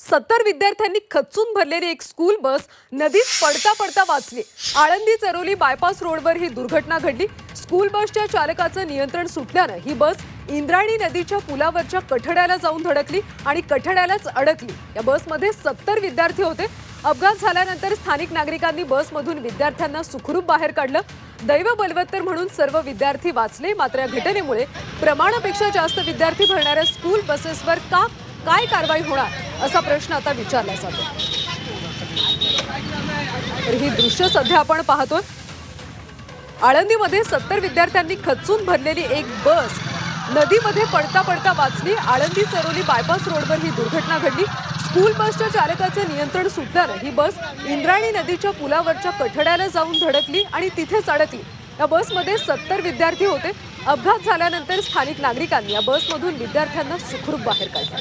सत्तर विद्यार्थ्यांनी खचून भरलेली एक स्कूल बस नदीत पडता पडता वाचली. आळंदी चरोली बायपास रोडवर ही दुर्घटना घडली. स्कूल बसच्या चालकाचं नियंत्रण सुटल्यानं ही बस इंद्रायणी नदीच्या पुलावरच्या कठड्याला जाऊन धडकली आणि कठड्यालाच अडकली. या बसमध्ये सत्तर विद्यार्थी होते. अपघात झाल्यानंतर स्थानिक नागरिकांनी बसमधून विद्यार्थ्यांना सुखरूप बाहेर काढलं. दैव बलवत्तर म्हणून सर्व विद्यार्थी वाचले. मात्र या घटनेमुळे प्रमाणापेक्षा जास्त विद्यार्थी भरणाऱ्या स्कूल बसेसवर का काय कारवाई होणार असा प्रश्न आता विचारला जातो. तर ही दृश्य सध्या आपण पाहतोय. आळंदीमध्ये सत्तर विद्यार्थ्यांनी खचून भरलेली एक बस नदीमध्ये पडता पडता वाचली. आळंदी चरोली बायपास रोडवर ही दुर्घटना घडली. स्कूल बसच्या चालकाचं नियंत्रण सुटल्यानं ही बस इंद्रायणी नदीच्या पुलावरच्या कठड्याला जाऊन धडकली आणि तिथेच अडकली. या बसमध्ये सत्तर विद्यार्थी होते. अपघात झाल्यानंतर स्थानिक नागरिकांनी या बसमधून विद्यार्थ्यांना सुखरूप बाहेर काढलं.